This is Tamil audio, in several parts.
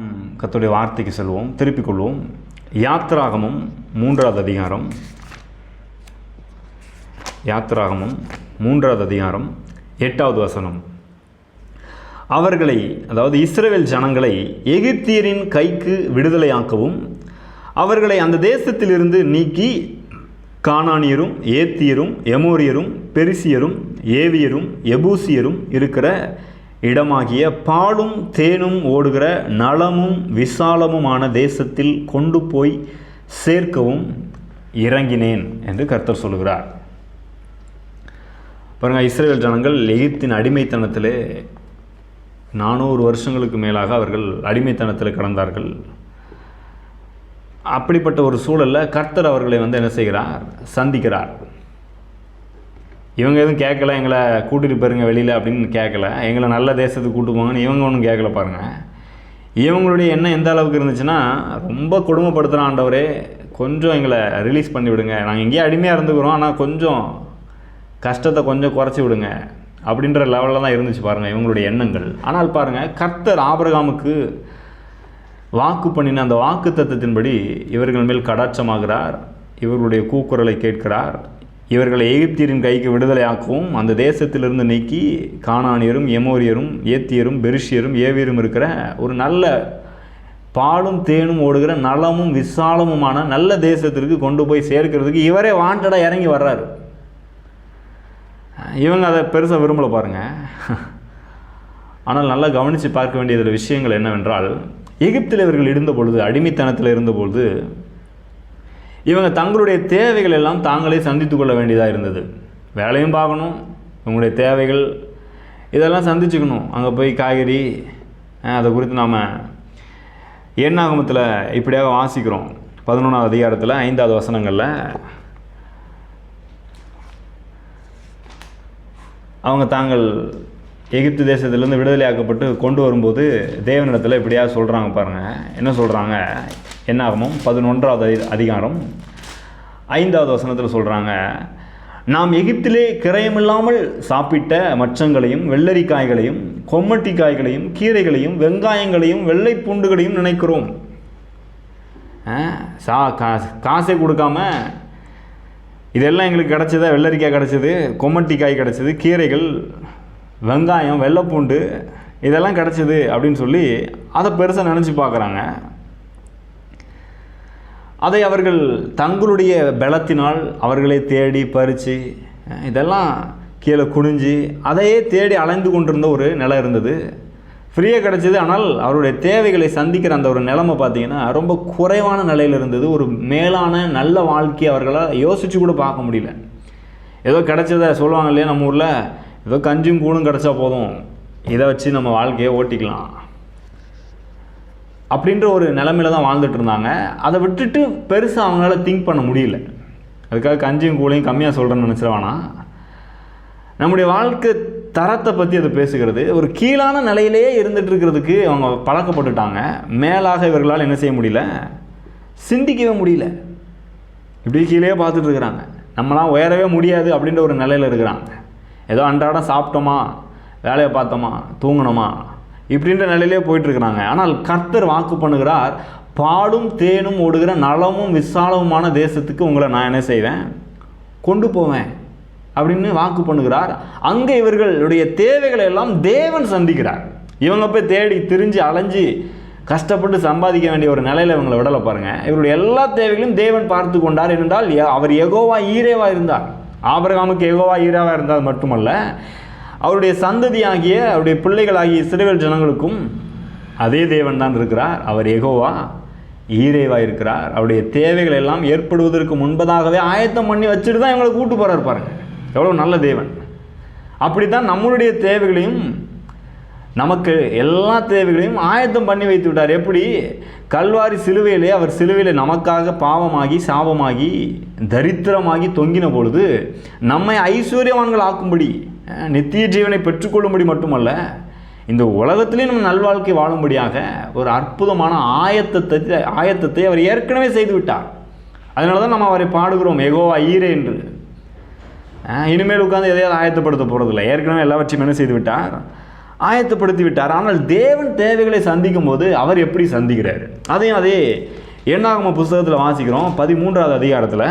கத்துடைய வார்த்தைக்கு செல்வோம் திருப்பிக் கொள்வோம். யாத்ராகமும் மூன்றாவது அதிகாரம். யாத்ராகமும் மூன்றாவது அதிகாரம் எட்டாவது வசனம். அவர்களை அதாவது இஸ்ரேல் ஜனங்களை எகிப்தியரின் கைக்கு விடுதலையாக்கவும் அவர்களை அந்த தேசத்திலிருந்து நீக்கி கானானியரும் ஏத்தியரும் எமோரியரும் பெரிசியரும் ஏவியரும் எபூசியரும் இருக்கிற இடமாகிய பாலும் தேனும் ஓடுகிற நலமும் விசாலமுமான தேசத்தில் கொண்டு போய் சேர்க்கவும் இறங்கினேன் என்று கர்த்தர் சொல்கிறார் பாருங்க இஸ்ரேல் ஜனங்கள் எகிப்தின் அடிமைத்தனத்திலே நானூறு வருஷங்களுக்கு மேலாக அவர்கள் அடிமைத்தனத்தில் கடந்தார்கள். அப்படிப்பட்ட ஒரு சூழலில் கர்த்தர் அவர்களை வந்து என்ன செய்கிறார்? சந்திக்கிறார். இவங்க எதுவும் கேட்கல எங்களை கூட்டிகிட்டு போயிருங்க வெளியில் அப்படின்னு கேட்கல. எங்களை நல்ல தேசத்துக்கு கூட்டு போங்கன்னு இவங்க ஒன்றும் கேட்கல பாருங்கள் இவங்களுடைய எண்ணம் எந்த அளவுக்கு இருந்துச்சுன்னா ரொம்ப கொடுமைப்படுத்துகிற ஆண்டவரே. கொஞ்சம் எங்களை ரிலீஸ் பண்ணி விடுங்க. நாங்கள் இங்கேயே அடிமையாக இருந்துக்கிறோம். ஆனால் கொஞ்சம் கஷ்டத்தை கொஞ்சம் குறைச்சி விடுங்க அப்படின்ற லெவலில் தான் இருந்துச்சு பாருங்கள் இவங்களுடைய எண்ணங்கள். ஆனால் பாருங்கள் கர்த்தர் ஆபிரகாமுக்கு வாக்கு பண்ணின அந்த வாக்கு தத்துவத்தின்படி இவர்கள் மேல் கடாட்சமாகிறார். இவர்களுடைய கூக்குரலை கேட்கிறார். இவர்களை எகிப்தியரின் கைக்கு விடுதலையாக்கவும் அந்த தேசத்திலிருந்து நீக்கி கானானியரும் எமோரியரும் ஏத்தியரும் பெருஷியரும் ஏவியரும் இருக்கிற ஒரு நல்ல பாலும் தேனும் ஓடுகிற நலமும் விசாலமுமான நல்ல தேசத்திற்கு கொண்டு போய் சேர்க்கிறதுக்கு இவரே வாண்டடாக இறங்கி வர்றாரு. இவங்க அதை பெருசாக விரும்பலை பாருங்கள் ஆனால் நல்லா கவனித்து பார்க்க வேண்டியதில் விஷயங்கள் என்னவென்றால் எகிப்தில் இவர்கள் இருந்த பொழுது அடிமைத்தனத்தில் இருந்த பொழுது இவங்க தங்களுடைய தேவைகள் எல்லாம் தாங்களே சந்தித்து கொள்ள வேண்டியதாக இருந்தது. வேலையும் பார்க்கணும் இவங்களுடைய தேவைகள் இதெல்லாம் சந்திச்சுக்கணும். அங்கே போய் காய்கறி அதை குறித்து நாம் எண்ணாகமத்தில் இப்படியாக வாசிக்கிறோம். பதினொன்றாவது அதிகாரத்தில் ஐந்தாவது வசனங்களில் அவங்க தாங்கள் எகிப்து தேசத்திலேருந்து விடுதலையாக்கப்பட்டு கொண்டு வரும்போது தேவனிடத்தில் இப்படியா சொல்கிறாங்க பாருங்கள் என்ன சொல்கிறாங்க என்னாகமும் பதினொன்றாவது அதிகாரம். ஐந்தாவது வசனத்தில் சொல்கிறாங்க நாம் எகிப்திலே கிரயமில்லாமல் சாப்பிட்ட மச்சங்களையும் வெள்ளரிக்காய்களையும் கொம்மட்டி காய்களையும் கீரைகளையும் வெங்காயங்களையும் வெள்ளை பூண்டுகளையும் நினைக்கிறோம். சா கா காசே கொடுக்காம இதெல்லாம் எங்களுக்கு கிடச்சதா? வெள்ளரிக்காய் கிடச்சிது கொம்மட்டி காய் கிடச்சிது கீரைகள் வெங்காயம் வெள்ளைப்பூண்டு இதெல்லாம் கிடச்சிது அப்படின்னு சொல்லி அதை பெருசாக நினச்சி பார்க்குறாங்க. அதை அவர்கள் தங்களுடைய பலத்தினால் அவர்களை தேடி பறித்து இதெல்லாம் கீழே குனிஞ்சு அதையே தேடி அலைந்து கொண்டிருந்த ஒரு நிலை இருந்தது. ஃப்ரீயாக கிடச்சிது. ஆனால் அவருடைய தேவைகளை சந்திக்கிற அந்த ஒரு நிலைமை பார்த்தீங்கன்னா ரொம்ப குறைவான நிலையில் இருந்தது. ஒரு மேலான நல்ல வாழ்க்கையை அவர்களால் யோசித்து கூட பார்க்க முடியல. ஏதோ கிடச்சதை சொல்லுவாங்க இல்லையா நம்ம ஊரில்? ஏதோ கஞ்சும் கூழும் கிடச்சா போதும். இதை வச்சு நம்ம வாழ்க்கையை ஓட்டிக்கலாம். அப்படின்ற ஒரு நிலமையில தான் வாழ்ந்துட்டு இருந்தாங்க. அதை விட்டுட்டு பெருசாக அவங்களால திங்க் பண்ண முடியல. அதுக்காக கஞ்சியும் கூழையும் கம்மியாக சொல்கிறேன்னு நினச்சிருவானா? நம்முடைய வாழ்க்கை தரத்தை பற்றி அது பேசுகிறது. ஒரு கீழான நிலையிலேயே இருந்துகிட்டு இருக்கிறதுக்கு அவங்க பழக்கப்பட்டுட்டாங்க. மேலாக இவர்களால் என்ன செய்ய முடியல? சிந்திக்கவே முடியல. இப்படி கீழே பார்த்துட்டு இருக்கிறாங்க. நம்மளாம் உயரவே முடியாது அப்படின்ற ஒரு நிலையில் இருக்கிறாங்க. ஏதோ அன்றாடம் சாப்பிட்டோமா? வேலையை பார்த்தோமா? தூங்கணுமா? இப்படின்ற நிலையிலே போயிட்டுருக்குறாங்க. ஆனால் கர்த்தர் வாக்கு பண்ணுகிறார் பாடும் தேனும் ஓடுகிற நலமும் விசாலமுமான தேசத்துக்கு உங்களை நான் என்ன செய்வேன்? கொண்டு போவேன். அப்படின்னு வாக்கு பண்ணுகிறார். அங்கே இவர்களுடைய தேவைகளை எல்லாம் தேவன் சந்திக்கிறார். இவங்க போய் தேடி திரிஞ்சு அலைஞ்சு கஷ்டப்பட்டு சம்பாதிக்க வேண்டிய ஒரு நிலையில் இவங்களை விடலை பாருங்கள் இவருடைய எல்லா தேவைகளையும் தேவன் பார்த்து கொண்டார். என்றால் அவர் எகோவா ஈரேவா இருந்தார். ஆபரகாமுக்கு எகோவா ஈராவாக இருந்தால் மட்டுமல்ல அவருடைய சந்ததியாகிய அவருடைய பிள்ளைகளாகிய இஸ்ரேல் ஜனங்களுக்கும் அதே தேவன் தான் இருக்கிறார். அவர் எகோவா ஈரேவா இருக்கிறார். அவருடைய தேவைகள் எல்லாம் ஏற்படுவதற்கு முன்பதாகவே ஆயத்தம் பண்ணி வச்சுட்டு தான் எங்களை கூட்டு போகிறார் பாருங்க. எவ்வளோ நல்ல தேவன். அப்படி தான் நம்மளுடைய தேவைகளையும் நமக்கு எல்லா தேவைகளையும் ஆயத்தம் பண்ணி வைத்து விட்டார். எப்படி? கல்வாரி சிலுவையிலே அவர் சிலுவையில் நமக்காக பாவமாகி சாபமாகி தரித்திரமாகி தொங்கின பொழுது நம்மை ஐஸ்வர்யவான்கள் ஆக்கும்படி நித்திய ஜீவனை பெற்றுக்கொள்ளும்படி மட்டுமல்ல இந்த உலகத்திலே நம்ம நல்வாழ்க்கை வாழும்படியாக ஒரு அற்புதமான ஆயத்தத்தை ஆயத்தத்தை அவர் ஏற்கனவே செய்து விட்டார். அதனால தான் நம்ம அவரை பாடுகிறோம் எகோவா ஈரே என்று. இனிமேல் உட்காந்து எதையாவது ஆயத்தப்படுத்த போகிறதில்ல ஏற்கனவே எல்லாவற்றையும் என்ன செய்து விட்டார்? ஆயத்தப்படுத்தி விட்டார் ஆனால் தேவன் தேவைகளை சந்திக்கும் போது அவர் எப்படி சந்திக்கிறார்? அதையும் அதே எண்ணாகம புஸ்தகத்தில் வாசிக்கிறோம். பதிமூன்றாவது அதிகாரத்தில்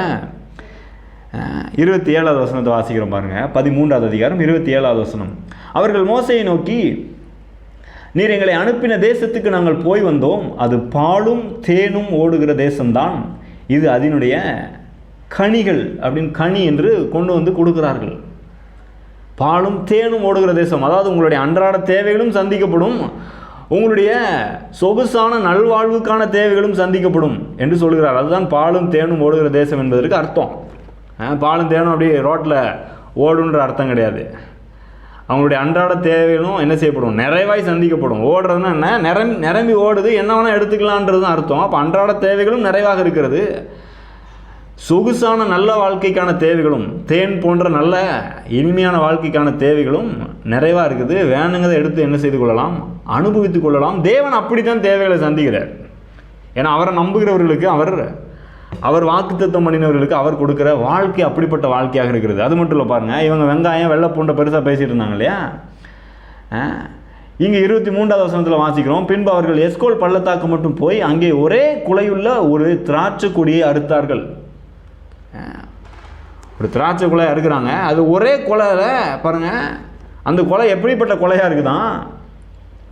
இருபத்தி ஏழாவது வசனத்தை வாசிக்கிறோம் பாருங்கள் பதிமூன்றாவது அதிகாரம் இருபத்தி ஏழாவது வசனம். அவர்கள் மோசையை நோக்கி நீர் எங்களை அனுப்பின தேசத்துக்கு நாங்கள் போய் வந்தோம். அது பாலும் தேனும் ஓடுகிற தேசம்தான். இது அதனுடைய கனிகள் அப்படின்னு கனி என்று கொண்டு வந்து கொடுக்கிறார்கள். பாலும் தேனும் ஓடுகிற தேசம். அதாவது உங்களுடைய அன்றாட தேவைகளும் சந்திக்கப்படும். உங்களுடைய சொகுசான நல்வாழ்வுக்கான தேவைகளும் சந்திக்கப்படும் என்று சொல்கிறார். அதுதான் பாலும் தேனும் ஓடுகிற தேசம் என்பதற்கு அர்த்தம். பாலும் தேனும் அப்படியே ரோட்டில் ஓடுன்ற அர்த்தம் கிடையாது. அவங்களுடைய அன்றாட தேவைகளும் என்ன செய்யப்படும்? நிறைவாய் சந்திக்கப்படும். ஓடுறதுன்னா என்ன? நிரம்பி நிரம்பி ஓடுது. என்ன வேணால் எடுத்துக்கலான்றது தான் அர்த்தம். அப்போ அன்றாட தேவைகளும் நிறைவாக இருக்கிறது. சொகுசான நல்ல வாழ்க்கைக்கான தேவைகளும் தேன் போன்ற நல்ல இனிமையான வாழ்க்கைக்கான தேவைகளும் நிறைவாக இருக்குது. வேணுங்கிறதை எடுத்து என்ன செய்து கொள்ளலாம்? அனுபவித்து கொள்ளலாம். தேவன் அப்படி தான் தேவைகளை சந்திக்கிறார். ஏன்னா அவரை நம்புகிறவர்களுக்கு அவர் அவர் வாக்குத்தத்தம் பண்ணினவர்களுக்கு அவர் கொடுக்குற வாழ்க்கை அப்படிப்பட்ட வாழ்க்கையாக இருக்கிறது. அது மட்டும் இல்லை பாருங்கள் இவங்க வெங்காயம் வெள்ளை பூண்டை பெருசாக பேசிகிட்டு இருந்தாங்க இல்லையா? இங்கே இருபத்தி மூன்றாவது வசனத்தில் வாசிக்கிறோம். பின்பு அவர்கள் எஸ்கோல் பள்ளத்தாக்கு மட்டும் போய் அங்கே ஒரே குலையுள்ள ஒரு திராட்சை கொடியை அறுத்தார்கள். ஒரு திராட்சை கொலை அறுக்கிறாங்க. அது ஒரே கொலையில் பாருங்கள் அந்த கொலை எப்படிப்பட்ட கொலையாக இருக்குதான்?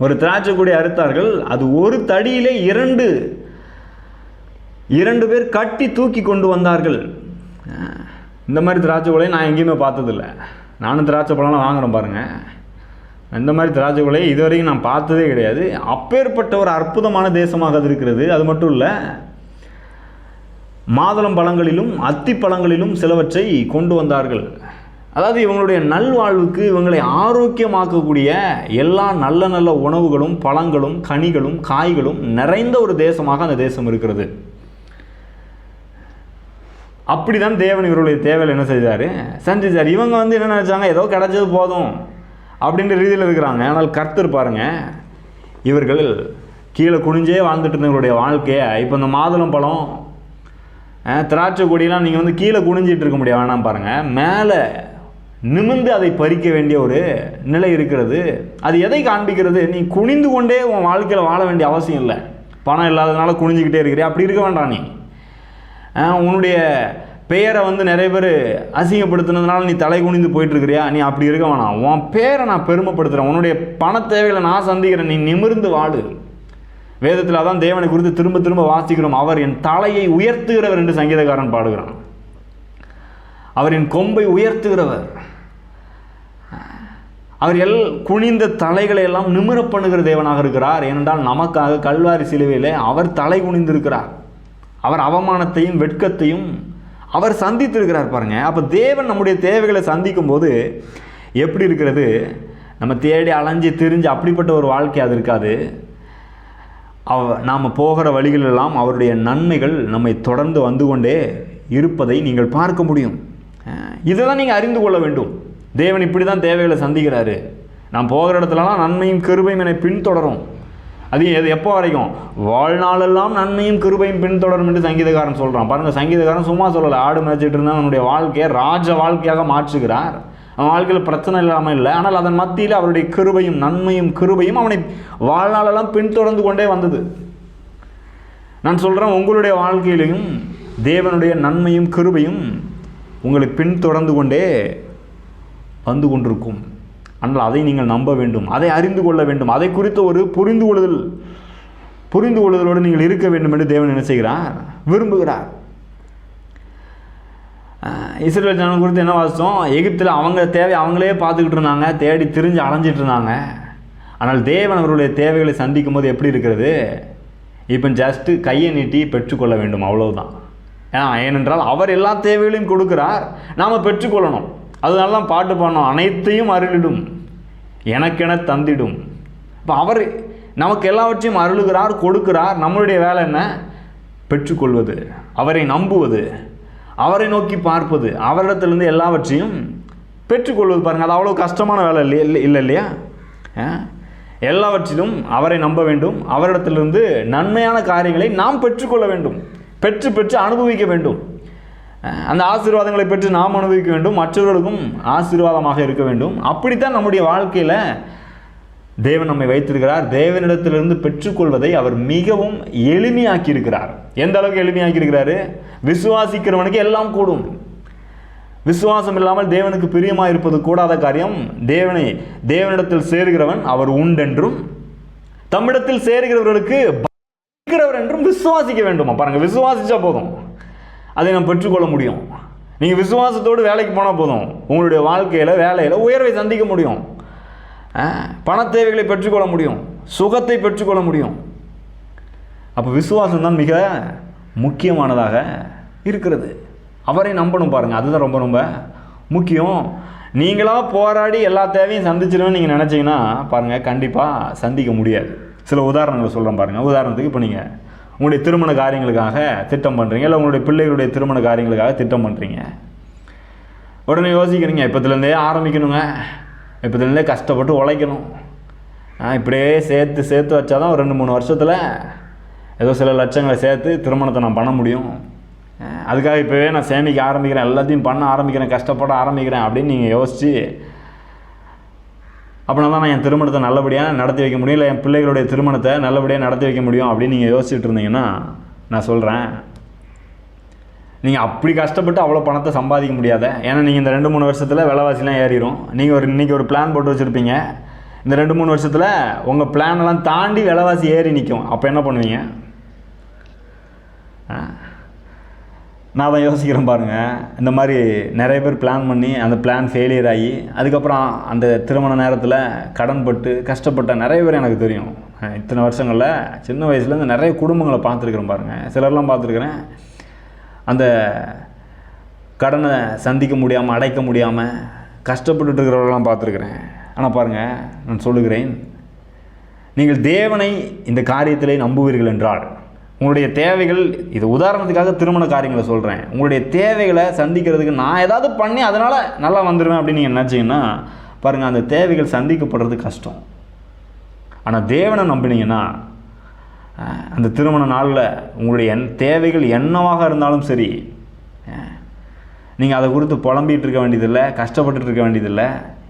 ஒரு திராட்சை கொடி அறுத்தார்கள். அது ஒரு தடியிலே இரண்டு இரண்டு பேர் கட்டி தூக்கி கொண்டு வந்தார்கள். இந்த மாதிரி திராட்சை கொலையை நான் எங்கேயுமே பார்த்ததில்ல. நானும் திராட்சை பழம்லாம் வாங்குகிறேன் பாருங்கள் இந்த மாதிரி திராட்சை கொலையை இதுவரைக்கும் நான் பார்த்ததே கிடையாது. அப்பேற்பட்ட ஒரு அற்புதமான தேசமாக அது இருக்கிறது. அது மட்டும் இல்லை மாதுளம் பழங்களிலும் அத்தி பழங்களிலும் சிலவற்றை கொண்டு வந்தார்கள். அதாவது இவங்களுடைய நல்வாழ்வுக்கு இவங்களை ஆரோக்கியமாக்கக்கூடிய எல்லா நல்ல நல்ல உணவுகளும் பழங்களும் கனிகளும் காய்களும் நிறைந்த ஒரு தேசமாக அந்த தேசம் இருக்கிறது. அப்படிதான் தேவன் இவருடைய தேவையில் என்ன செய்தார்? செஞ்சிச்சார். இவங்க வந்து என்ன நினச்சாங்க? ஏதோ கிடைச்சது போதும் அப்படின்ற ரீதியில் இருக்கிறாங்க. ஆனால் கர்த்தர் பாருங்கள் இவர்கள் கீழே குனிஞ்சே வாழ்ந்துட்டு இருந்தவங்களுடைய வாழ்க்கையை இப்போ இந்த மாதுளம் பழம் திராட்சை கொடியெலாம் நீங்கள் வந்து கீழே குனிஞ்சிட்டு இருக்க முடியாது வேணாம் பாருங்கள் மேலே நிமிர்ந்து அதை பறிக்க வேண்டிய ஒரு நிலை இருக்கிறது. அது எதை காண்பிக்கிறது? நீ குனிந்து கொண்டே உன் வாழ்க்கையில் வாழ வேண்டிய அவசியம் இல்லை. பணம் இல்லாததுனால குனிஞ்சிக்கிட்டே இருக்கிறியா? அப்படி இருக்க வேண்டாம் நீ. உன்னுடைய பெயரை வந்து நிறைய பேர் அசிங்கப்படுத்தினதுனால நீ தலை குனிந்து போயிட்டுருக்கிறியா? நீ அப்படி இருக்க வேணாம். உன் பேரை நான் பெருமைப்படுத்துகிறேன் உன்னுடைய பண தேவைகளை நான் சந்திக்கிறேன். நீ நிமிர்ந்து வாடு வேதத்தில் அதான் தேவனை குறித்து திரும்ப திரும்ப வாசிக்கிறோம். அவர் என் தலையை உயர்த்துகிறவர் என்று சங்கீதக்காரன் பாடுகிறான். அவர் என் கொம்பை உயர்த்துகிறவர். அவர் எல் குனிந்த தலைகளை எல்லாம் நிமிர பண்ணுகிற தேவனாக இருக்கிறார். ஏனென்றால் நமக்காக கல்வாரி சிலுவையிலே அவர் தலை குனிந்திருக்கிறார். அவர் அவமானத்தையும் வெட்கத்தையும் அவர் சந்தித்திருக்கிறார் பாருங்கள் அப்போ தேவன் நம்முடைய தேவைகளை சந்திக்கும் போது எப்படி இருக்கிறது? நம்ம தேடி அலைஞ்சு திரிஞ்சு அப்படிப்பட்ட ஒரு வாழ்க்கை அது இருக்காது. அவ நாம் போகிற வழிகளெல்லாம் அவருடைய நன்மைகள் நம்மை தொடர்ந்து வந்து கொண்டே இருப்பதை நீங்கள் பார்க்க முடியும். இதை தான் நீங்கள் அறிந்து கொள்ள வேண்டும். தேவன் இப்படி தான் தேவைகளை சந்திக்கிறாரு. நாம் போகிற இடத்துலலாம் நன்மையும் கிருபையும் என்னை பின்தொடரும். அது எது எப்போ வரைக்கும்? வாழ்நாளெல்லாம் நன்மையும் கிருபையும் பின்தொடரும் என்று சங்கீதக்காரன் சொல்கிறான் பாருங்கள் சங்கீதக்காரன் சும்மா சொல்லலை. ஆடு மேய்ச்சிட்டு இருந்தால் அவனுடைய வாழ்க்கையை ராஜ வாழ்க்கையாக மாற்றுகிறார். வாழ்க்கையில் பிரச்சனை இல்லாமல் இல்லை. ஆனால் அதன் மத்தியில் அவருடைய கிருபையும் நன்மையும் கிருபையும் அவனை வாழ்நாளெல்லாம் பின்தொடர்ந்து கொண்டே வந்தது. நான் சொல்கிறேன் உங்களுடைய வாழ்க்கையிலையும் தேவனுடைய நன்மையும் கிருபையும் உங்களை பின்தொடர்ந்து கொண்டே வந்து கொண்டிருக்கும். ஆனால் அதை நீங்கள் நம்ப வேண்டும் அதை அறிந்து கொள்ள வேண்டும். அதை குறித்த ஒரு புரிந்து கொள்ளுதல் புரிந்து கொள்ளுதலோடு நீங்கள் இருக்க வேண்டும் என்று தேவன் என்ன செய்கிறார்? விரும்புகிறார். இஸ்ரேல் ஜனம் குறித்து என்ன வாசித்தோம்? எகிப்தில் அவங்க தேவை அவங்களே பார்த்துக்கிட்டு இருந்தாங்க தேடி திரிஞ்சு அலைஞ்சிட்டு இருந்தாங்க. ஆனால் தேவன் அவருடைய தேவைகளை சந்திக்கும் போது எப்படி இருக்கிறது? இப்போ ஜஸ்ட்டு கையை நீட்டி பெற்றுக்கொள்ள வேண்டும் அவ்வளவுதான். ஏன்னா ஏனென்றால் அவர் எல்லா தேவைகளையும் கொடுக்கிறார். நாம் பெற்றுக்கொள்ளணும். அதனால தான் பாட்டு பாடணும். அனைத்தையும் அருளிடும். எனக்கென தந்திடும். இப்போ அவர் நமக்கு எல்லாவற்றையும் அருளுகிறார் கொடுக்கிறார். நம்மளுடைய வேலை என்ன? பெற்றுக்கொள்வது. அவரை நம்புவது. அவரை நோக்கி பார்ப்பது அவரிடத்திலிருந்து எல்லாவற்றையும் பெற்றுக்கொள்வது பாருங்கள் அது அவ்வளோ கஷ்டமான வேலை இல்லையா? இல்லை இல்லை இல்லையா? எல்லாவற்றிலும் அவரை நம்ப வேண்டும். அவரிடத்திலிருந்து நன்மையான காரியங்களை நாம் பெற்றுக்கொள்ள வேண்டும். பெற்று பெற்று அனுபவிக்க வேண்டும். அந்த ஆசீர்வாதங்களை பெற்று நாம் அனுபவிக்க வேண்டும். மற்றவர்களுக்கும் ஆசீர்வாதமாக இருக்க வேண்டும். அப்படித்தான் நம்முடைய வாழ்க்கையில் தேவன் நம்மை வைத்திருக்கிறார். தேவனிடத்திலிருந்து பெற்றுக்கொள்வதை அவர் மிகவும் எளிமையாக்கி இருக்கிறார் எந்த அளவுக்கு எளிமையாக்கி இருக்கிறாரு விசுவாசிக்கிறவனுக்கு எல்லாம் கூடும். விசுவாசம் இல்லாமல் தேவனுக்கு பிரியமாக இருப்பது கூடாத காரியம் தேவனை தேவனிடத்தில் சேருகிறவன் அவர் உண்டென்றும் தம்மிடத்தில் சேருகிறவர்களுக்கு இருக்கிறவர் என்றும் விசுவாசிக்க வேண்டுமா? பாருங்க விசுவாசிச்சா போதும். அதை நாம் பெற்றுக்கொள்ள முடியும். நீங்கள் விசுவாசத்தோடு வேலைக்கு போனால் போதும். உங்களுடைய வாழ்க்கையில் வேலையில் உயர்வை சந்திக்க முடியும். பண தேவைகளை பெற்றுக்கொள்ள முடியும் சுகத்தை பெற்றுக்கொள்ள முடியும். அப்போ விசுவாசம் தான் மிக முக்கியமானதாக இருக்கிறது. அவரை நம்பணும் பாருங்கள் அதுதான் ரொம்ப ரொம்ப முக்கியம். நீங்களாக போராடி எல்லா தேவையும் சந்திச்சிருவேன் நீங்கள் நினச்சிங்கன்னா பாருங்கள் கண்டிப்பாக சந்திக்க முடியாது. சில உதாரணங்களை சொல்கிறேன் பாருங்கள் உதாரணத்துக்கு இப்போ நீங்கள் உங்களுடைய திருமண காரியங்களுக்காக திட்டம் பண்ணுறீங்க இல்லை உங்களுடைய பிள்ளைகளுடைய திருமண காரியங்களுக்காக திட்டம் பண்ணுறீங்க உடனே யோசிக்கிறீங்க இப்போத்துலேருந்தே ஆரம்பிக்கணுங்க. இப்போதுலேருந்தே கஷ்டப்பட்டு உழைக்கணும். இப்படியே சேர்த்து சேர்த்து வச்சா தான் ஒரு ரெண்டு மூணு வருஷத்தில் ஏதோ சில லட்சங்களை சேர்த்து திருமணத்தை நான் பண்ண முடியும். அதுக்காக இப்போவே நான் சேமிக்க ஆரம்பிக்கிறேன். எல்லாத்தையும் பண்ண ஆரம்பிக்கிறேன் கஷ்டப்பட ஆரம்பிக்கிறேன் அப்படின்னு நீங்கள் யோசித்து அப்படின்னா தான் நான் என் திருமணத்தை நல்லபடியாக நடத்தி வைக்க முடியும். இல்லை என் பிள்ளைகளுடைய திருமணத்தை நல்லபடியாக நடத்தி வைக்க முடியும் அப்படின்னு நீங்கள் யோசிச்சுட்டு இருந்தீங்கன்னா நான் சொல்கிறேன் நீங்கள் அப்படி கஷ்டப்பட்டு அவ்வளோ பணத்தை சம்பாதிக்க முடியாத. ஏன்னா நீங்கள் இந்த ரெண்டு மூணு வருஷத்தில் விலைவாசிலாம் ஏறிடும் நீங்கள் ஒரு இன்றைக்கி ஒரு பிளான் போட்டு வச்சுருப்பீங்க. இந்த ரெண்டு மூணு வருஷத்தில் உங்கள் பிளானெல்லாம் தாண்டி விலைவாசி ஏறி நிற்கும் அப்போ என்ன பண்ணுவீங்க? நான் தான் யோசிக்கிறேன் பாருங்கள் இந்த மாதிரி நிறைய பேர் பிளான் பண்ணி அந்த பிளான் ஃபெயிலியர் ஆகி அதுக்கப்புறம் அந்த திருமண நேரத்தில் கடன்பட்டு கஷ்டப்பட்ட நிறைய பேர் எனக்கு தெரியும். இத்தனை வருஷங்களில் சின்ன வயசுலேருந்து நிறைய குடும்பங்களை பார்த்துருக்குறேன் பாருங்கள் சிலர்லாம் பார்த்துருக்குறேன். அந்த கடனை சந்திக்க முடியாமல் அடைக்க முடியாமல் கஷ்டப்பட்டுட்டு இருக்கிறவர்களாம் பார்த்துருக்குறேன். ஆனால் பாருங்கள் நான் சொல்லுகிறேன் நீங்கள் தேவனை இந்த காரியத்திலே நம்புவீர்கள் என்றால் உங்களுடைய தேவைகள் இது உதாரணத்துக்காக திருமண காரியங்களை சொல்கிறேன் உங்களுடைய தேவைகளை சந்திக்கிறதுக்கு நான் ஏதாவது பண்ணி அதனால் நல்லா வந்துடுவேன் அப்படின்னு நீங்கள் நினச்சிங்கன்னா பாருங்கள் அந்த தேவைகள் சந்திக்கப்படுறது கஷ்டம். ஆனால் தேவனை நம்பினீங்கன்னா அந்த திருமண நாளில் உங்களுடைய என் தேவைகள் என்னவாக இருந்தாலும் சரி நீங்கள் அதை குறித்து புலம்பிகிட்டு இருக்க வேண்டியதில்லை கஷ்டப்பட்டு இருக்க வேண்டியதில்லை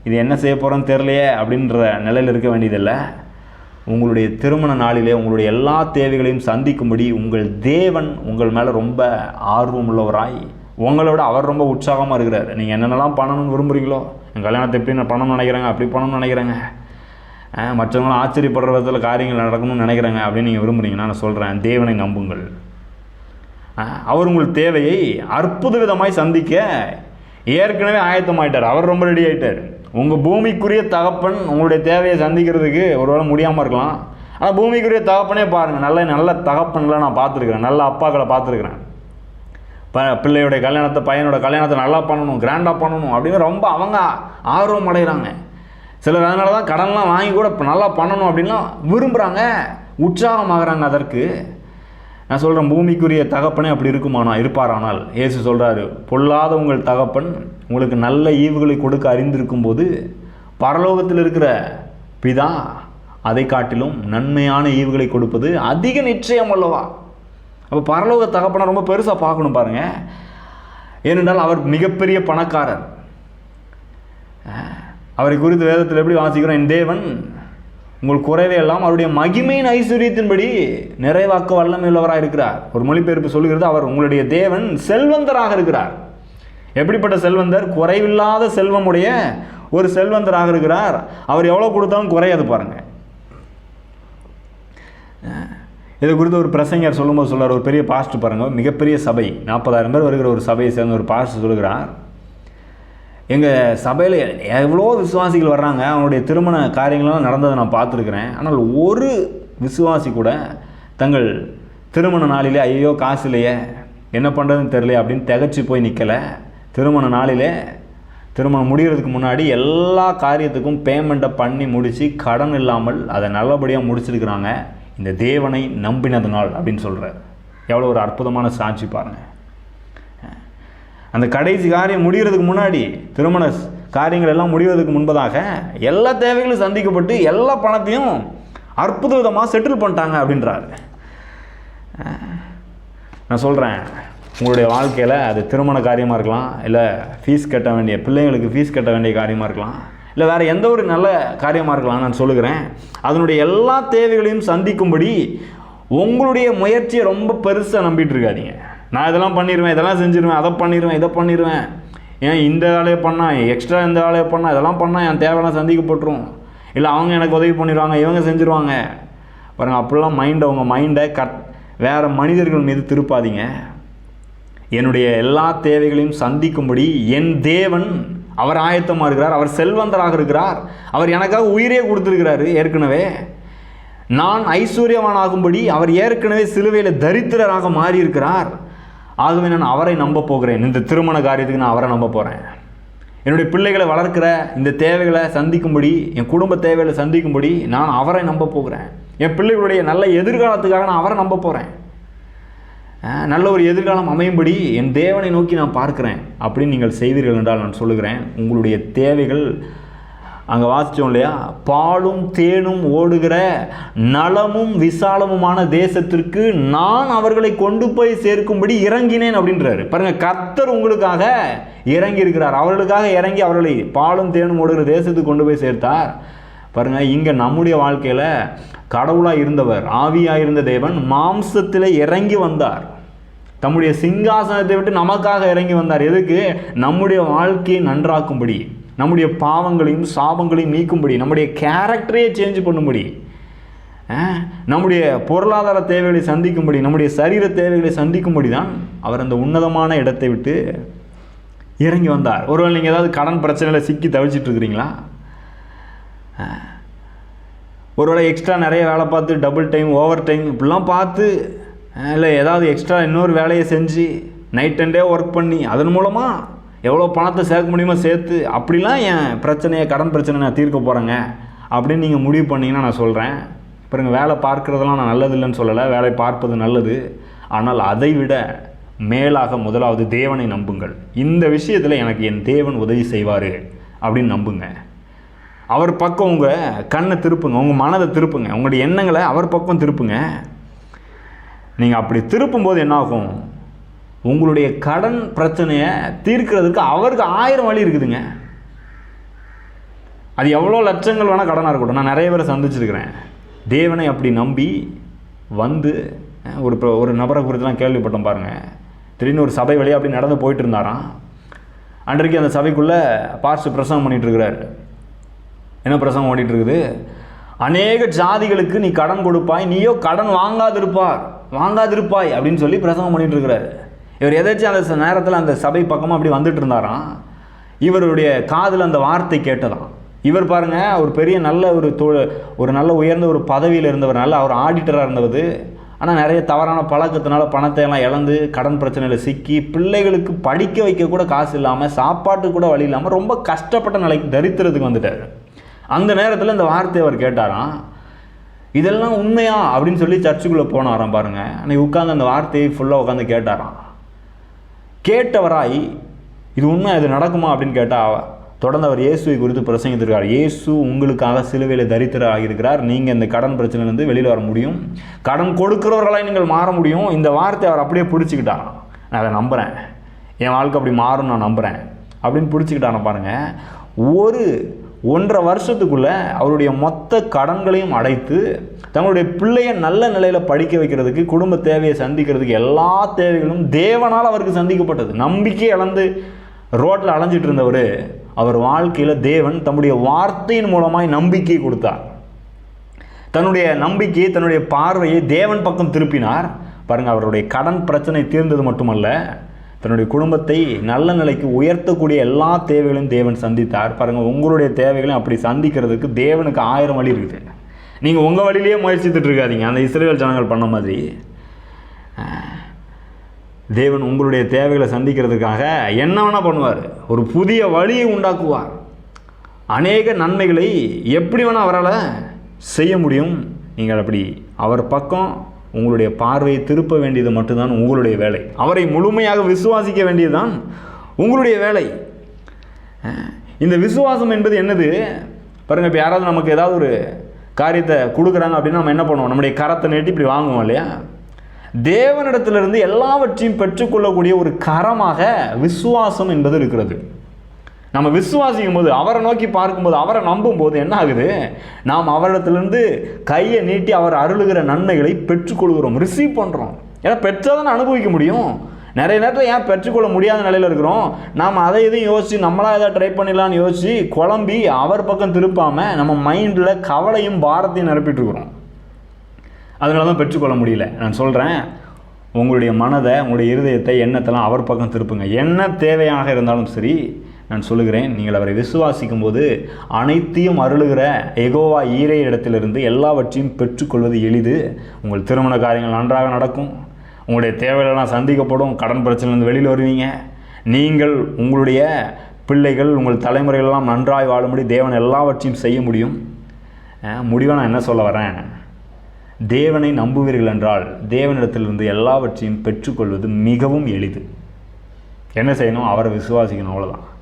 இது என்ன செய்ய போகிறோன்னு தெரிலையே அப்படின்ற நிலையில் இருக்க வேண்டியதில்லை. உங்களுடைய திருமண நாளிலே உங்களுடைய எல்லா தேவைகளையும் சந்திக்கும்படி உங்கள் தேவன் உங்கள் மேலே ரொம்ப ஆர்வம் உள்ளவராய் உங்களோட அவர் ரொம்ப உற்சாகமாக இருக்கிறார். நீங்கள் என்னென்னலாம் பண்ணணும்னு விரும்புகிறீங்களோ என் கல்யாணத்தை எப்படி நான் பண்ணணும்னு நினைக்கிறேங்க அப்படி பண்ணணும்னு நினைக்கிறேங்க. மற்றவங்களும் ஆச்சரியப்படுற விதத்தில் காரியங்கள் நடக்கணும்னு நினைக்கிறாங்க அப்படின்னு நீங்கள் விரும்புகிறீங்கன்னா நான் சொல்கிறேன் தேவனை நம்புங்கள். அவர் உங்கள் தேவையை அற்புத விதமாய் சந்திக்க ஏற்கனவே ஆயத்தமாயிட்டார். அவர் ரொம்ப ரெடி ஆகிட்டார் உங்கள் பூமிக்குரிய தகப்பன் உங்களுடைய தேவையை சந்திக்கிறதுக்கு ஒருவேளை முடியாமல் இருக்கலாம். ஆனால் பூமிக்குரிய தகப்பனே பாருங்கள் நல்ல நல்ல தகப்பன்லாம் நான் பார்த்துருக்குறேன். நல்ல அப்பாக்களை பார்த்துருக்குறேன். இப்போ பிள்ளையோடைய கல்யாணத்தை பையனோட கல்யாணத்தை நல்லா பண்ணணும் கிராண்டாக பண்ணணும் அப்படின்னு ரொம்ப அவங்க ஆர்வம் அடைகிறாங்க. சிலர் அதனால தான் கடன்லாம் வாங்கி கூட நல்லா பண்ணணும் அப்படின்லாம் விரும்புகிறாங்க உற்சாகமாகறாங்க அதற்கு. நான் சொல்கிறேன் பூமிக்குரிய தகப்பனே அப்படி இருக்குமானா இருப்பாரானால் ஏசு சொல்கிறாரு பொல்லாத உங்கள் தகப்பன் உங்களுக்கு நல்ல ஈவுகளை கொடுக்க அறிந்திருக்கும் போது பரலோகத்தில் இருக்கிற பிதா அதை காட்டிலும் நன்மையான ஈவுகளை கொடுப்பது அதிக நிச்சயம் அல்லவா? அப்போ பரலோக தகப்பனை ரொம்ப பெருசாக பார்க்கணும் பாருங்கள் ஏனென்றால் அவர் மிகப்பெரிய பணக்காரர். அவரை குறித்து வேதத்தில் எப்படி வாசிக்கிறோம்? என் தேவன் உங்கள் குறைவை எல்லாம் அவருடைய மகிமையின் ஐஸ்வர்யத்தின்படி நிறைவாக்க வல்லமை உள்ளவராக இருக்கிறார். ஒரு மொழிபெயர்ப்பு சொல்லுகிறது அவர் உங்களுடைய தேவன் செல்வந்தராக இருக்கிறார். எப்படிப்பட்ட செல்வந்தர்? குறைவில்லாத செல்வமுடைய ஒரு செல்வந்தராக இருக்கிறார். அவர் எவ்வளோ கொடுத்தாலும் குறையாது பாருங்கள் இதை குறித்து ஒரு பிரசங்கர் சொல்லும்போது சொல்கிறார் ஒரு பெரிய பாஸ்ட் பாருங்கள் மிகப்பெரிய சபை. நாற்பதாயிரம் பேர் வருகிற ஒரு சபையை சேர்ந்த ஒரு பாஸ்ட் சொல்கிறார் எங்கள் சபையில் எவ்வளோ விசுவாசிகள் வர்றாங்க. அவனுடைய திருமண காரியங்கள்லாம் நடந்ததை நான் பார்த்துருக்குறேன். ஆனால் ஒரு விசுவாசி கூட தங்கள் திருமண நாளிலே ஐயோ காசு இல்லையே என்ன பண்ணுறதுன்னு தெரியல அப்படின்னு திகச்சு போய் நிற்கலை திருமண நாளிலே திருமணம் முடிகிறதுக்கு முன்னாடி எல்லா காரியத்துக்கும் பேமெண்ட்டை பண்ணி முடித்து கடன் இல்லாமல் அதை நல்லபடியாக முடிச்சிருக்கிறாங்க. இந்த தேவனை நம்பினதுனால் அப்படின்னு சொல்கிறார் எவ்வளோ ஒரு அற்புதமான சாட்சி பாருங்கள் அந்த கடைசி காரியம் முடிகிறதுக்கு முன்னாடி திருமண காரியங்கள் எல்லாம் முடிவதற்கு முன்பதாக எல்லா தேவைகளும் சந்திக்கப்பட்டு எல்லா பணத்தையும் அற்புத விதமாக செட்டில் பண்ணிட்டாங்க அப்படின்றாரு. நான் சொல்கிறேன் உங்களுடைய வாழ்க்கையில் அது திருமண காரியமாக இருக்கலாம் இல்லை ஃபீஸ் கட்ட வேண்டிய பிள்ளைங்களுக்கு ஃபீஸ் கட்ட வேண்டிய காரியமாக இருக்கலாம் இல்லை வேறு எந்த ஒரு நல்ல காரியமாக இருக்கலாம் நான் சொல்லுகிறேன். அதனுடைய எல்லா தேவைகளையும் சந்திக்கும்படி உங்களுடைய முயற்சியை ரொம்ப பெருசாக நம்பிட்டு இருக்காதீங்க. நான் இதெல்லாம் பண்ணிடுவேன் இதெல்லாம் செஞ்சிருவேன் அதை பண்ணிடுவேன் இதை பண்ணிடுவேன் ஏன் இந்த வேலையை பண்ணால் எக்ஸ்ட்ரா இந்த வேலையை பண்ணால் இதெல்லாம் பண்ணால் என் தேவையெல்லாம் சந்திக்கப்பட்டுரும். இல்லை அவங்க எனக்கு உதவி பண்ணிடுவாங்க இவங்க செஞ்சுருவாங்க. பாருங்கள் அப்படிலாம் மைண்டை உங்கள் மைண்டை கட் வேறு மனிதர்கள் மீது திருப்பாதீங்க. என்னுடைய எல்லா தேவைகளையும் சந்திக்கும்படி என் தேவன் அவர் ஆயத்தமாக இருக்கிறார் அவர் செல்வந்தராக இருக்கிறார். அவர் எனக்காக உயிரே கொடுத்துருக்கிறாரு ஏற்கனவே. நான் ஐஸ்வர்யவானாகும்படி அவர் ஏற்கனவே சிலுவையில் தரித்திரராக மாறியிருக்கிறார். ஆகவே நான் அவரை நம்ப போகிறேன். இந்த திருமண காரியத்துக்கு நான் அவரை நம்ப போகிறேன் என்னுடைய பிள்ளைகளை வளர்க்கிற இந்த தேவைகளை சந்திக்கும்படி என் குடும்ப தேவைகளை சந்திக்கும்படி நான் அவரை நம்ப போகிறேன். என் பிள்ளைகளுடைய நல்ல எதிர்காலத்துக்காக நான் அவரை நம்ப போகிறேன் நல்ல ஒரு எதிர்காலம் அமையும்படி என் தேவனை நோக்கி நான் பார்க்குறேன். அப்படின்னு நீங்கள் செய்வீர்கள் என்றால் நான் சொல்லுகிறேன். உங்களுடைய தேவைகள் அங்கே வாசித்தோம் இல்லையா? பாலும் தேனும் ஓடுகிற நலமும் விசாலமுமான தேசத்திற்கு நான் அவர்களை கொண்டு போய் சேர்க்கும்படி இறங்கினேன் அப்படின்றாரு. பாருங்க கர்த்தர் உங்களுக்காக இறங்கி இருக்கிறார் அவர்களுக்காக இறங்கி அவர்களை பாலும் தேனும் ஓடுகிற தேசத்துக்கு கொண்டு போய் சேர்த்தார். பாருங்கள் இங்கே நம்முடைய வாழ்க்கையில் கடவுளாக இருந்தவர் ஆவியாக இருந்த தேவன் மாம்சத்தில் இறங்கி வந்தார். தம்முடைய சிங்காசனத்தை விட்டு நமக்காக இறங்கி வந்தார். எதுக்கு? நம்முடைய வாழ்க்கையை நன்றாக்கும்படி. நம்முடைய பாவங்களையும் சாபங்களையும் நீக்கும்படி நம்முடைய கேரக்டரையே சேஞ்ச் பண்ணும்படி நம்முடைய பொருளாதார தேவைகளை சந்திக்கும்படி நம்முடைய சரீர தேவைகளை சந்திக்கும்படி தான் அவர் அந்த உன்னதமான இடத்தை விட்டு இறங்கி வந்தார். ஒருவேளை நீங்கள் ஏதாவது கடன் பிரச்சனையில் சிக்கி தவிச்சிட்டு இருக்கிறீங்களா? ஒருவேளை எக்ஸ்ட்ரா நிறைய வேலை பார்த்து டபுள் டைம் ஓவர் டைம் இப்படிலாம் பார்த்து இல்லை ஏதாவது எக்ஸ்ட்ரா இன்னொரு வேலையை செஞ்சு நைட் அண்ட் டே ஒர்க் பண்ணி அதன் மூலமாக எவ்வளோ பணத்தை சேர்க்க முடியுமோ சேர்த்து அப்படிலாம் என் பிரச்சனையை கடன் பிரச்சனை நான் தீர்க்க போகிறேங்க அப்படின்னு நீங்கள் முடிவு பண்ணிங்கன்னா நான் சொல்கிறேன் பாருங்க வேலை பார்க்குறதெல்லாம் நான் நல்லதில்லைன்னு சொல்லலை. வேலை பார்ப்பது நல்லது. ஆனால் அதை விட மேலாக முதலாவது தேவனை நம்புங்கள். இந்த விஷயத்தில் எனக்கு என் தேவன் உதவி செய்வார் அப்படின்னு நம்புங்க. அவர் பக்கம் உங்கள் கண்ணை திருப்புங்க. உங்கள் மனதை திருப்புங்க. உங்களுடைய எண்ணங்களை அவர் பக்கம் திருப்புங்க. நீங்கள் அப்படி திருப்பும்போது என்னாகும்? உங்களுடைய கடன் பிரச்சனையை தீர்க்கிறதுக்கு அவருக்கு ஆயிரம் வழி இருக்குதுங்க. அது எவ்வளோ லட்சங்கள் வேணால் கடனாக இருக்கட்டும். நான் நிறைய பேரை சந்திச்சிருக்கிறேன். தேவனை அப்படி நம்பி வந்து ஒரு இப்போ ஒரு நபரை குறித்துலாம் கேள்விப்பட்டோம் பாருங்கள் திடீர்னு ஒரு சபை வழியாக அப்படி நடந்து போயிட்டு இருந்தாராம் அன்றைக்கு அந்த சபைக்குள்ளே பார்த்து பிரசங்கம் பண்ணிகிட்ருக்கிறார் என்ன பிரசங்கம் ஓடிட்டு இருக்குது? அநேக ஜாதிகளுக்கு நீ கடன் கொடுப்பாய் நீயோ கடன் வாங்காதிருப்பார் வாங்காதிருப்பாய் அப்படின்னு சொல்லி பிரசங்கம் பண்ணிட்டு இருக்கிறாரு. இவர் எதாச்சும் அந்த நேரத்தில் அந்த சபை பக்கமாக அப்படி வந்துட்டு இருந்தாராம் இவருடைய காதில் அந்த வார்த்தை கேட்டதாம். இவர் பாருங்க ஒரு பெரிய நல்ல ஒரு தொ ஒரு நல்ல உயர்ந்த ஒரு பதவியில் இருந்தவர் நல்ல அவர் ஆடிட்டராக இருந்தவர். ஆனால் நிறைய தவறான பழக்கத்தினால பணத்தை எல்லாம் இழந்து கடன் பிரச்சனையில் சிக்கி பிள்ளைகளுக்கு படிக்க வைக்க கூட காசு இல்லாமல் சாப்பாட்டு கூட வழி இல்லாமல் ரொம்ப கஷ்டப்பட்ட நிலைக்கு தரித்திரத்துக்கு வந்துட்டார். அந்த நேரத்தில் இந்த வார்த்தையை அவர் கேட்டாராம் இதெல்லாம் உண்மையா? அப்படின்னு சொல்லி சர்ச்சுக்குள்ளே போனாராம் பாருங்க அன்னைக்கு உட்காந்து அந்த வார்த்தையை ஃபுல்லாக உட்காந்து கேட்டாராம். கேட்டவராய் இது உண்மை அது நடக்குமா அப்படின்னு கேட்டால் தொடர்ந்து அவர் இயேசுவை குறித்து பிரசங்கித்திருக்கார் இயேசு உங்களுக்காக சிலுவையில் தரித்திராக இருக்கிறார் நீங்கள் இந்த கடன் பிரச்சனையிலேருந்து வெளியில் வர முடியும். கடன் கொடுக்குறவர்களாக நீங்கள் மாற முடியும். இந்த வார்த்தை அவர் அப்படியே பிடிச்சிக்கிட்டாராம். நான் அதை நம்புகிறேன் என் வாழ்க்கை அப்படி மாறும் நான் நம்புகிறேன் அப்படின்னு பிடிச்சிக்கிட்டான பாருங்கள் ஒரு ஒன்றரை வருஷத்துக்குள்ளே அவருடைய மொத்த கடன்களையும் அடைத்து தங்களுடைய பிள்ளையை நல்ல நிலையில் படிக்க வைக்கிறதுக்கு குடும்ப தேவையை சந்திக்கிறதுக்கு எல்லா தேவைகளும் தேவனால் அவருக்கு சந்திக்கப்பட்டது. நம்பிக்கை இழந்து ரோட்டில் அலைஞ்சிட்டு இருந்தவர் அவர் வாழ்க்கையில் தேவன் தம்முடைய வார்த்தையின் மூலமாய் நம்பிக்கை கொடுத்தார். தன்னுடைய நம்பிக்கையை தன்னுடைய பார்வையை தேவன் பக்கம் திருப்பினார். பாருங்கள் அவருடைய கடன் பிரச்சனை தீர்ந்தது மட்டுமல்ல தன்னுடைய குடும்பத்தை நல்ல நிலைக்கு உயர்த்தக்கூடிய எல்லா தேவைகளையும் தேவன் சந்தித்தார். பாருங்கள் உங்களுடைய தேவைகளையும் அப்படி சந்திக்கிறதுக்கு தேவனுக்கு ஆயிரம் வழி இருக்குது. நீங்கள் உங்கள் வழியிலேயே முயற்சித்துட்டு இருக்காதிங்க. அந்த இஸ்ரேல் ஜனங்கள் பண்ண மாதிரி. தேவன் உங்களுடைய தேவைகளை சந்திக்கிறதுக்காக என்ன வேணால் பண்ணுவார். ஒரு புதிய வழியை உண்டாக்குவார். அநேக நன்மைகளை எப்படி வேணால் அவரால் செய்ய முடியும். நீங்கள் அப்படி அவர் பக்கம் உங்களுடைய பார்வையை திருப்ப வேண்டியது மட்டும்தான் உங்களுடைய வேலை. அவரை முழுமையாக விசுவாசிக்க வேண்டியதுதான் உங்களுடைய வேலை. இந்த விசுவாசம் என்பது என்னது? பாருங்கள் இப்போ யாராவது நமக்கு ஏதாவது ஒரு காரியத்தை கொடுக்குறாங்க அப்படின்னா நம்ம என்ன பண்ணுவோம்? நம்முடைய கரத்தை நீட்டி இப்படி வாங்குவோம் இல்லையா? தேவனிடத்திலிருந்து எல்லாவற்றையும் பெற்றுக்கொள்ளக்கூடிய ஒரு கரமாக விசுவாசம் என்பது இருக்கிறது. நம்ம விசுவாசிக்கும் போது அவரை நோக்கி பார்க்கும்போது அவரை நம்பும்போது என்ன ஆகுது? நாம் அவரிடத்துலேருந்து கையை நீட்டி அவர் அருளுகிற நன்மைகளை பெற்றுக்கொள்கிறோம் ரிசீவ் பண்ணுறோம் ஏன்னா பெற்றால் தானே அனுபவிக்க முடியும். நிறைய நேரத்தில் ஏன் பெற்றுக்கொள்ள முடியாத நிலையில் இருக்கிறோம்? நாம் அதை எதையும் யோசித்து நம்மளாக எதாவது ட்ரை பண்ணிடலான்னு யோசித்து குழம்பி அவர் பக்கம் திருப்பாமல் நம்ம மைண்டில் கவலையும் பாரத்தையும் நிரப்பிட்டுருக்குறோம் அதனால தான் பெற்றுக்கொள்ள முடியல. நான் சொல்கிறேன் உங்களுடைய மனதை உங்களுடைய இருதயத்தை எண்ணத்தெல்லாம் அவர் பக்கம் திருப்புங்க. என்ன தேவையாக இருந்தாலும் சரி நான் சொல்லுகிறேன் நீங்கள் அவரை விசுவாசிக்கும் போது அனைத்தையும் அருளுகிற எகோவா ஈரே இடத்திலிருந்து எல்லாவற்றையும் பெற்றுக்கொள்வது எளிது. உங்கள் திருமண காரியங்கள் நன்றாக நடக்கும். உங்களுடைய தேவைகளெல்லாம் சந்திக்கப்படும். கடன் பிரச்சனைலேருந்து வெளியில் வருவீங்க. நீங்கள் உங்களுடைய பிள்ளைகள் உங்கள் தலைமுறைகளெல்லாம் நன்றாய் வாழும்படி தேவன் எல்லாவற்றையும் செய்ய முடியும். முடிவை நான் என்ன சொல்ல வரேன்? தேவனை நம்புவீர்கள் என்றால் தேவனிடத்திலிருந்து எல்லாவற்றையும் பெற்றுக்கொள்வது மிகவும் எளிது. என்ன செய்யணும்? அவரை விசுவாசிக்கணும் அவ்வளோதான்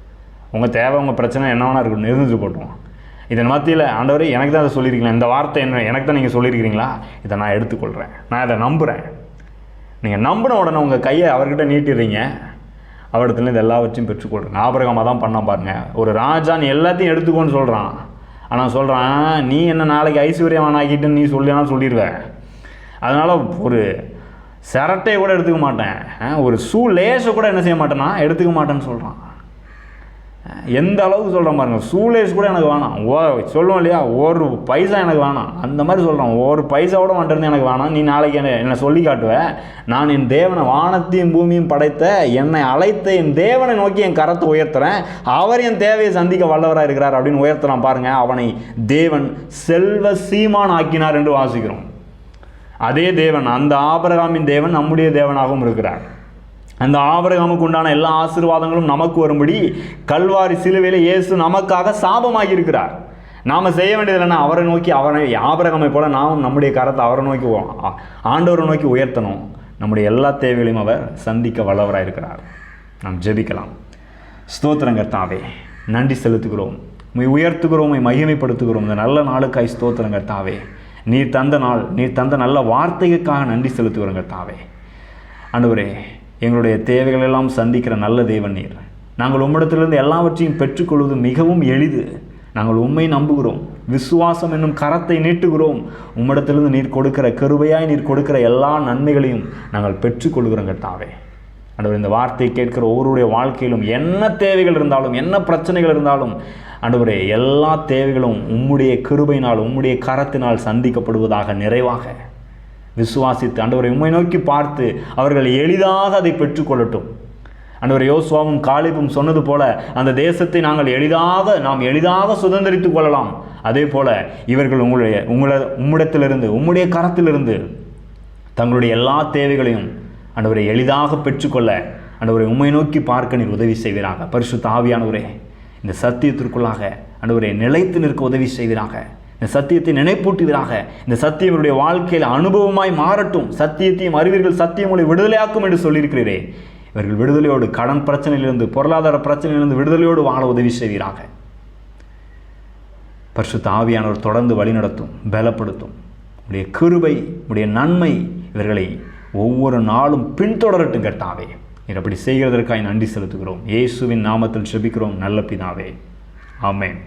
உங்கள் தேவை உங்கள் பிரச்சனை என்ன வேணா இருக்கணும் இருந்துட்டு போட்டோம் இதன் மத்தியில் ஆண்டவரே எனக்கு தான் அதை சொல்லியிருக்கீங்களா? இந்த வார்த்தை என்ன எனக்கு தான் நீங்கள் சொல்லியிருக்கிறீங்களா இதை நான் எடுத்துக்கொள்கிறேன் நான் இதை நம்புகிறேன் நீங்கள் நம்பின உடனே உங்கள் கையை அவர்கிட்ட நீட்டிடுறீங்க. அவரிடத்துல இந்த எல்லாவற்றையும் பெற்றுக்கொள்கிறேன் ஞாபகமாக தான் பண்ண பாருங்கள் ஒரு ராஜான் எல்லாத்தையும் எடுத்துக்கோன்னு சொல்கிறான் ஆனால் சொல்கிறான் நீ என்ன நாளைக்கு ஐஸ்வர்யவான் ஆக்கிட்டுன்னு நீ சொல்லினா சொல்லிடுவேன் அதனால் ஒரு சிரட்டையை கூட எடுத்துக்க மாட்டேன். ஒரு சூ லேஸை கூட என்ன செய்ய மாட்டேன்னா எடுத்துக்க மாட்டேன்னு சொல்கிறான் எந்த அளவுக்கு சொல்கிறேன் பாருங்க. சூலேஸ் கூட எனக்கு வேணாம். ஓ சொல்லுவோம் இல்லையா? ஒரு பைசா எனக்கு வேணாம். அந்த மாதிரி சொல்கிறேன் ஒரு பைசா கூட எனக்கு வேணாம். நீ நாளைக்கு என்ன என்னை சொல்லி காட்டுவேன் நான் என் தேவனை வானத்தையும் பூமியும் படைத்த என்னை அழைத்த என் தேவனை நோக்கி என் கரத்தை உயர்த்துறேன். அவர் என் தேவையை சந்திக்க வல்லவராக இருக்கிறார் அப்படின்னு உயர்த்துறான் பாருங்கள் அவனை தேவன் செல்வ சீமான் ஆக்கினார் என்று வாசிக்கிறோம். அதே தேவன் அந்த ஆபரகாமின் தேவன் நம்முடைய தேவனாகவும் இருக்கிறார். அந்த ஆபரகமுக்கு உண்டான எல்லா ஆசீர்வாதங்களும் நமக்கு வரும்படி கல்வாரி சிலுவையில் இயேசு நமக்காக சாபமாகி இருக்கிறார் நாம் செய்ய வேண்டியது இல்லைன்னா அவரை நோக்கி அவரை ஆபரகமை போல நாம் நம்முடைய கரத்தை அவரை நோக்கி ஆண்டவரை நோக்கி உயர்த்தணும். நம்முடைய எல்லா தேவைகளையும் அவர் சந்திக்க வல்லவராக இருக்கிறார். நாம் ஜெபிக்கலாம். ஸ்தோத்திரங்கர்த்தாவே நன்றி செலுத்துகிறோம். உமை உயர்த்துகிறோம் உண்மை மகிமைப்படுத்துகிறோம். இந்த நல்ல நாளுக்காய் ஸ்தோத்திரங்கர்த்தாவே நீர் தந்த நாள் நீர் தந்த நல்ல வார்த்தைகளுக்காக நன்றி செலுத்துகிறோங்க தாவே அன்றுவரே எங்களுடைய தேவைகளெல்லாம் சந்திக்கிற நல்ல தேவன் நீர். நாங்கள் உம்மிடத்திலிருந்து எல்லாவற்றையும் பெற்றுக்கொள்வது மிகவும் எளிது. நாங்கள் உண்மை நம்புகிறோம். விசுவாசம் என்னும் கரத்தை நீட்டுகிறோம். உம்மிடத்திலிருந்து நீர் கொடுக்கிற கருவையாய் நீர் கொடுக்கிற எல்லா நன்மைகளையும் நாங்கள் பெற்றுக்கொள்கிறோம் கட்டாவே அன்றவர் இந்த வார்த்தையை கேட்கிற ஒவ்வொருடைய வாழ்க்கையிலும் என்ன தேவைகள் இருந்தாலும் என்ன பிரச்சனைகள் இருந்தாலும் அன்றவரே எல்லா தேவைகளும் உம்முடைய கிருபையினால் உம்முடைய கரத்தினால் சந்திக்கப்படுவதாக நிறைவாக. விசுவாசித்து ஆண்டவரை உண்மை நோக்கி பார்த்து அவர்கள் எளிதாக அதை பெற்றுக்கொள்ளட்டும். அண்டவர் யோசுவாவும் காலிப்பும் சொன்னது போல அந்த தேசத்தை நாங்கள் எளிதாக நாம் எளிதாக சுதந்திரித்து கொள்ளலாம். அதே போல இவர்கள் உங்களுடைய உங்களை உம்மிடத்திலிருந்து உம்முடைய கரத்திலிருந்து தங்களுடைய எல்லா தேவைகளையும் அண்டவரை எளிதாக பெற்றுக்கொள்ள அண்டவரை உண்மை நோக்கி பார்க்க நீர் உதவி செய்வீராக. பரிசு தாவியானவரே இந்த சத்தியத்திற்குள்ளாக அண்டவரை நிலைத்து நிற்க உதவி செய்வீராக. இந்த சத்தியத்தை நினைப்பூட்டுவீராக. இந்த சத்தியம் இவருடைய வாழ்க்கையில் அனுபவமாய் மாறட்டும். சத்தியத்தையும் அறிவீர்கள் சத்தியம் உங்களை விடுதலையாக்கும் என்று சொல்லியிருக்கிறீரே. இவர்கள் விடுதலையோடு கடன் பிரச்சனையிலிருந்து பொருளாதார பிரச்சனையிலிருந்து விடுதலையோடு வாழ உதவி செய்வீராக. பரிசுத்த ஆவியானவர் தொடர்ந்து வழிநடத்தும் பலப்படுத்தும். உடைய கிருபை உடைய நன்மை இவர்களை ஒவ்வொரு நாளும் பின்தொடரட்டும் கட்டாவே நீர் அப்படி செய்கிறதற்காக நன்றி செலுத்துகிறோம். இயேசுவின் நாமத்தில் செபிக்கிறோம். நல்ல பிதாவே. ஆமேன்.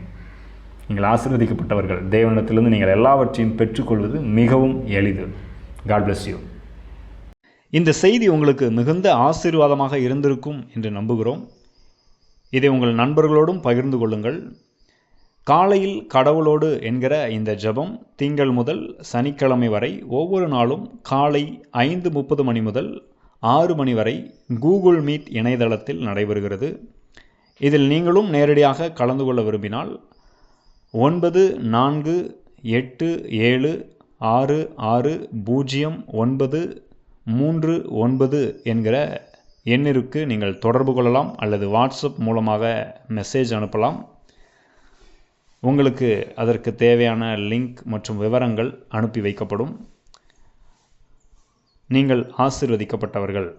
நீங்கள் ஆசீர்வதிக்கப்பட்டவர்கள். தேவனிடத்திலிருந்து நீங்கள் எல்லாவற்றையும் பெற்றுக்கொள்வது மிகவும் எளிது. காட் பிளஸ் யூ இந்த செய்தி உங்களுக்கு மிகுந்த ஆசீர்வாதமாக இருந்திருக்கும் என்று நம்புகிறோம். இதை உங்கள் நண்பர்களோடும் பகிர்ந்து கொள்ளுங்கள். காலையில் கடவுளோடு என்கிற இந்த ஜபம் திங்கள் முதல் சனிக்கிழமை வரை ஒவ்வொரு நாளும் காலை ஐந்து முப்பது மணி முதல் ஆறு மணி வரை கூகுள் மீட் இணையதளத்தில் நடைபெறுகிறது. இதில் நீங்களும் நேரடியாக கலந்து கொள்ள விரும்பினால் ஒன்பது நான்கு எட்டு ஏழு ஆறு ஆறு பூஜ்ஜியம் ஒன்பது மூன்று ஒன்பது என்கிற எண்ணிற்கு நீங்கள் தொடர்பு கொள்ளலாம் அல்லது வாட்ஸ்அப் மூலமாக மெசேஜ் அனுப்பலாம். உங்களுக்கு அதற்கு தேவையான லிங்க் மற்றும் விவரங்கள் அனுப்பி வைக்கப்படும். நீங்கள் ஆசிர்வதிக்கப்பட்டவர்கள்.